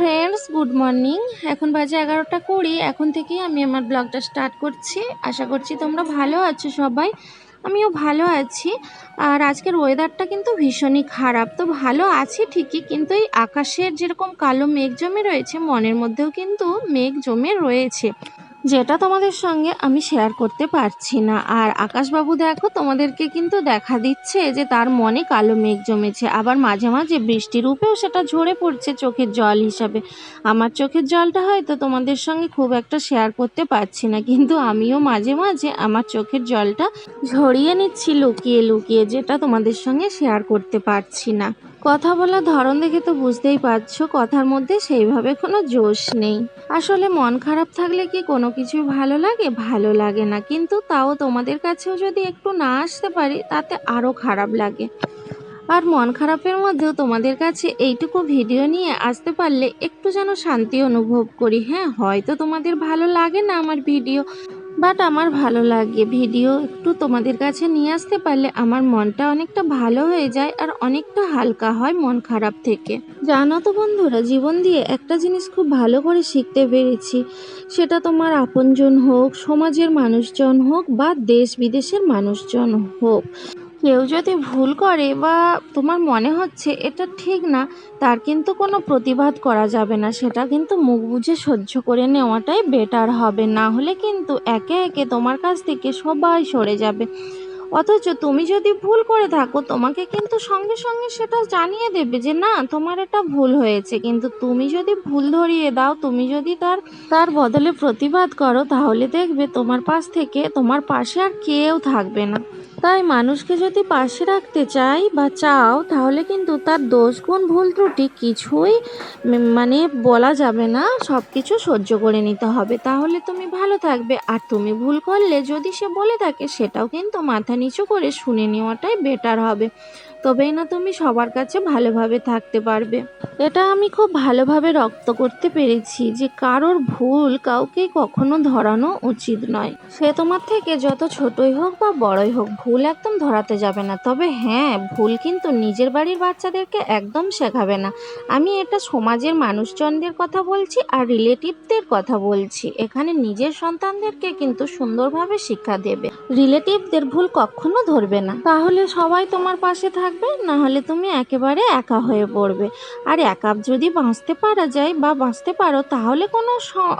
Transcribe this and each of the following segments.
Friends good morning এখন বাজে এগারোটা কুড়ি, এখন থেকেই আমি আমার ব্লগটা স্টার্ট করছি। আশা করছি তোমরা ভালো আছো সবাই, আমিও ভালো আছি। আর আজকের ওয়েদারটা কিন্তু ভীষণই খারাপ। তো ভালো আছি ঠিকই, কিন্তু এই আকাশের যেরকম কালো মেঘ জমে রয়েছে, মনের মধ্যেও কিন্তু মেঘ জমে রয়েছে। যেটা তোমাদের সঙ্গে আমি শেয়ার করতে পারছি না। আর আকাশবাবু দেখো, তোমাদেরকে কিন্তু দেখা দিচ্ছে যে তার মনে কালো মেঘ জমেছে। আবার মাঝে মাঝে বৃষ্টির রূপেও সেটা ঝরে পড়ছে চোখের জল হিসাবে। আমার চোখের জলটা হয়তো তোমাদের সঙ্গে খুব একটা শেয়ার করতে পারছি না, কিন্তু আমিও মাঝে মাঝে আমার চোখের জলটা ঝরিয়ে নিচ্ছি, লুকিয়ে লুকিয়ে, যেটা তোমাদের সঙ্গে শেয়ার করতে পারছি না। কথা বলার ধরন দেখে তো বুঝতেই পারছ, কথার মধ্যে সেইভাবে কোনো জোশ নেই। আসলে মন খারাপ থাকলে কি কোনো কিছু ভালো লাগে? ভালো লাগে না, কিন্তু তাও তোমাদের কাছেও যদি একটু না আসতে পারি, তাতে আরও খারাপ লাগে। আর মন খারাপের মধ্যেও তোমাদের কাছে এইটুকু ভিডিও নিয়ে আসতে পারলে একটু যেন শান্তি অনুভব করি হ্যাঁ? হয়তো তোমাদের ভালো লাগে না আমার ভিডিও বাট আমার ভালো লাগে। ভিডিও একটু তোমাদের কাছে নিয়ে আসতে পারলে আমার মনটা অনেকটা ভালো হয়ে যায় আর অনেকটা হালকা হয় মন খারাপ থেকে। জানো তো বন্ধুরা, জীবন দিয়ে একটা জিনিস খুব ভালো করে শিখতে পেরেছি। সেটা তোমার আপনজন হোক, সমাজের মানুষজন হোক বা দেশ বিদেশের মানুষজন হোক। কেউ যদি ভুল করে বা তোমার মনে হচ্ছে এটা ঠিক না, তার কিন্তু কোনো প্রতিবাদ করা যাবে না। সেটা কিন্তু মুখ বুঝে সহ্য করে নেওয়াটাই বেটার হবে। না হলে কিন্তু একে একে তোমার কাছ থেকে সবাই সরে যাবে। অথচ তুমি যদি ভুল করে থাকো, তোমাকে কিন্তু সঙ্গে সঙ্গে সেটা জানিয়ে দেবে যে, না, তোমার এটা ভুল হয়েছে। কিন্তু তুমি যদি ভুল ধরিয়ে দাও, তুমি যদি তার তার বদলে প্রতিবাদ করো, তাহলে দেখবে তোমার পাশ থেকে, তোমার পাশে আর কেউ থাকবে না। তাই মানুষকে যদি পাশে রাখতে চাই বা চাও, তাহলে কিন্তু তার দোষ গুণ ভুল ত্রুটি কিছুই মানে বলা যাবে না। সব কিছু সহ্য করে নিতে হবে। তাহলে তুমি ভালো থাকবে। আর তুমি ভুল করলে যদি সে বলে থাকে, সেটাও কিন্তু মাথা নিচু করে শুনে নেওয়াটাই বেটার হবে। তবেই না তুমি সবার কাছে ভালোভাবে থাকতে পারবে। এটা আমি খুব ভালোভাবে রক্ত করতে পেরেছি যে কারোর ভুল কাউকে কখনো ধরানো উচিত নয়। সে তোমার থেকে যত ছোটই হোক বা বড়ই হোক, ভুল একদম ধরাতে যাবে না। তবে হ্যাঁ ভুল কিন্তু নিজের বাড়ির বাচ্চাদেরকে একদম শেখাবে না। আমি এটা সমাজের মানুষজনদের কথা বলছি আর রিলেটিভদের কথা বলছি। এখানে নিজের সন্তানদেরকে কিন্তু সুন্দরভাবে শিক্ষা দেবে। রিলেটিভদের ভুল কখনো ধরবে না। তাহলে সবাই তোমার পাশে থাকবে। না হলে তুমি একেবারে একা হয়ে পড়বে। আর একা যদি বাঁচতে পারা যায় বা বাঁচতে পারো, তাহলে কোনো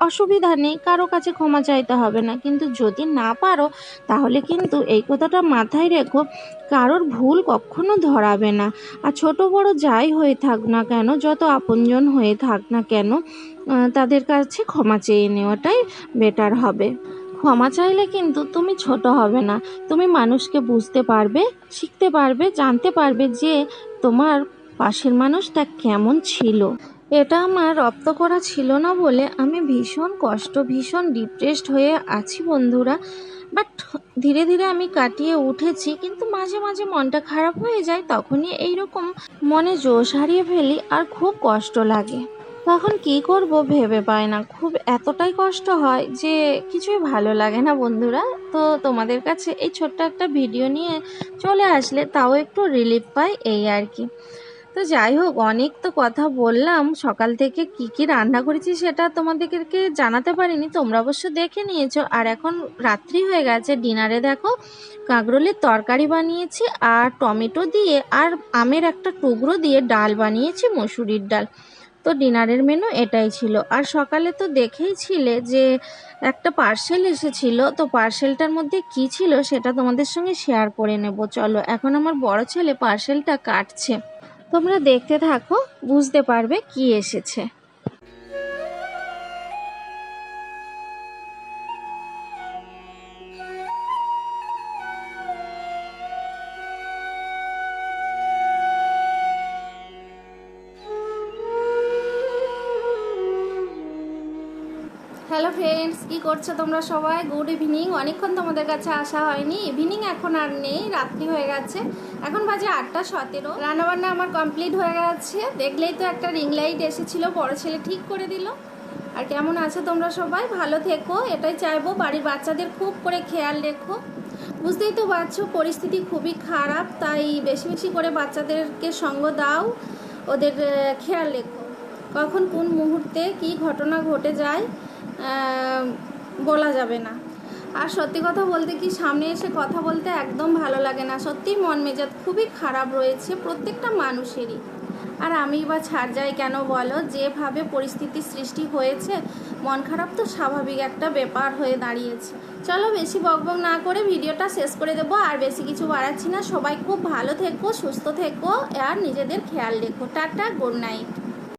অসুবিধা নেই, কারও কাছে ক্ষমা চাইতে হবে না। কিন্তু যদি না পারো, তাহলে কিন্তু এই কথাটা মাথায় রেখো, কারোর ভুল কখনো ধরাবে না। আর ছোট বড় যাই হয়ে থাক না কেন, যত আপনজন হয়ে থাক না কেন তাদের কাছে ক্ষমা চেয়ে নেওয়াটাই বেটার হবে। ক্ষমা চাইলে কিন্তু তুমি ছোট হবে না। তুমি মানুষকে বুঝতে পারবে, শিখতে পারবে, জানতে পারবে যে তোমার পাশের মানুষটা কেমন ছিল। এটা আমার রপ্ত করা ছিল না বলে আমি ভীষণ কষ্ট, ভীষণ ডিপ্রেসড হয়ে আছি বন্ধুরা। বাট ধীরে ধীরে আমি কাটিয়ে উঠেছি, কিন্তু মাঝে মাঝে মনটা খারাপ হয়ে যায়, তখনই এইরকম মনে জোশ হারিয়ে ফেলি আর খুব কষ্ট লাগে। তখন কি করব ভেবে পাই না। খুব এতটাই কষ্ট হয় যে কিছুই ভালো লাগে না বন্ধুরা। তো তোমাদের কাছে এই ছোট্ট একটা ভিডিও নিয়ে চলে আসলে তাও একটু রিলিফ পাই এই আর কি। তো যাই হোক, অনেক তো কথা বললাম। সকাল থেকে কি কি রান্না করেছি সেটা তোমাদেরকে জানাতে পারিনি, তোমরা অবশ্য দেখে নিয়েছো। আর এখন রাত্রি হয়ে গেছে, ডিনারে দেখো কাঁকরোলের তরকারি বানিয়েছি আর টমেটো দিয়ে আর আমের একটা টুকরো দিয়ে ডাল বানিয়েছি, মসুরির ডাল। তো ডিনারের মেনু এটাই ছিল। আর সকালে তো দেখেই ছিলে যে একটা পার্সেল এসেছিল, তো পার্সেলটার মধ্যে কি ছিল সেটা তোমাদের সঙ্গে শেয়ার করে নেব। চলো, এখন আমার বড় ছেলে পার্সেলটা কাটছে। তোমরা দেখতে থাকো, বুঝতে পারবে কি এসেছে। হ্যালো ফ্রেন্ডস, কি করছ তোমরা সবাই? Good evening. অনেকক্ষণ তোমাদের কাছে আসা হয়নি। ইভিনিং এখন আর নেই, রাত্রি হয়ে গেছে। এখন বাজে আটটা সতেরো। রান্নাবান্না আমার কমপ্লিট হয়ে গেছে। দেখলেই তো একটা রিং লাইট এসেছিল, বড় ছেলে ঠিক করে দিল। আর কেমন আছো তোমরা সবাই? ভালো থেকো। এটাই চাইব, বাড়ির বাচ্চাদের খুব করে খেয়াল রেখো। বুঝতেই তো পারছ, পরিস্থিতি খুবই খারাপ, তাই বেশি বেশি করে বাচ্চাদেরকে সঙ্গ দাও, ওদের খেয়াল রেখো। কখন, কোন মুহূর্তে কি ঘটনা ঘটে যায় বলা যাবে না। আর সত্যি কথা বলতে কি, সামনে এসে কথা বলতে একদম ভালো লাগে না। সত্যি মন মেজাজ খুবই খারাপ রয়েছে প্রত্যেকটা মানুষেরই। আর আমি বা ছাড় যাই কেন বলো, যেভাবে পরিস্থিতির সৃষ্টি হয়েছে, মন খারাপ তো স্বাভাবিক একটা ব্যাপার হয়ে দাঁড়িয়েছে। চলো বেশি বকবক না করে ভিডিওটা শেষ করে দেবো, আর বেশি কিছু বাড়াচ্ছি না। সবাই খুব ভালো থেকো, সুস্থ থেকো, আর নিজেদের খেয়াল রেখো। Tata, good night.